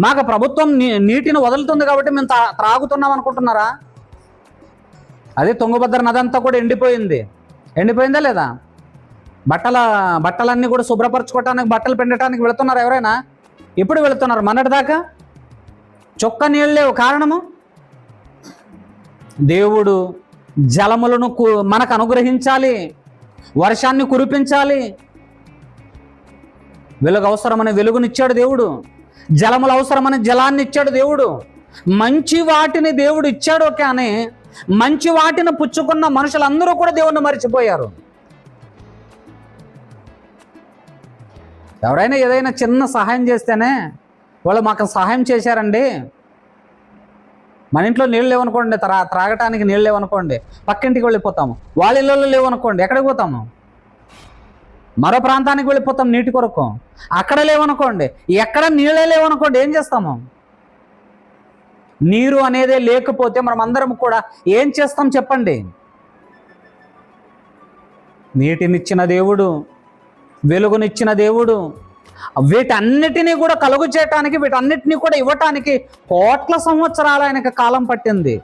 మాకు ప్రభుత్వం నీ- నీటిని వదులుతుంది కాబట్టి మేము తా- త్రాగుతున్నాం అనుకుంటున్నారా? అదే తుంగభద్ర నది అంతా కూడా ఎండిపోయింది. ఎండిపోయిందా లేదా? బట్టల బట్టలన్నీ కూడా శుభ్రపరచుకోవటానికి బట్టలు పిండటానికి వెళుతున్నారు ఎవరైనా? ఎప్పుడు వెళుతున్నారు మొన్నటిదాకా? చొక్క నీళ్ళు లేవు. కారణము? దేవుడు జలములను కు- మనకు అనుగ్రహించాలి. వర్షాన్ని కురిపించాలి. వెలుగు అవసరమని వెలుగునిచ్చాడు దేవుడు. జలములు అవసరమని జలాన్ని ఇచ్చాడు దేవుడు. మంచి వాటిని దేవుడు ఇచ్చాడు కానీ మంచి వాటిని పుచ్చుకున్న మనుషులందరూ కూడా దేవుణ్ణి మర్చిపోయారు. ఎవరైనా ఏదైనా చిన్న సహాయం చేస్తేనే వాళ్ళు మాకు సహాయం చేశారండి. మన ఇంట్లో నీళ్ళు లేవనుకోండి త్రా త్రాగటానికి నీళ్ళు లేవనుకోండి పక్కింటికి వెళ్ళిపోతాము. వాళ్ళ ఇళ్ళలో లేవనుకోండి ఎక్కడికి పోతాము? మరో ప్రాంతానికి వెళ్ళిపోతాం నీటి కొరకు. అక్కడ లేవనుకోండి ఎక్కడ నీళ్ళే లేవనుకోండి ఏం చేస్తాము? నీరు అనేదే లేకపోతే మనం అందరం కూడా ఏం చేస్తాం చెప్పండి? నీటినిచ్చిన దేవుడు వెలుగునిచ్చిన దేవుడు వీటన్నిటినీ కూడా కలుగు చేయటానికి వీటన్నిటినీ కూడా ఇవ్వటానికి కోట్ల సంవత్సరాలు ఆయనకి కాలం పట్టింది.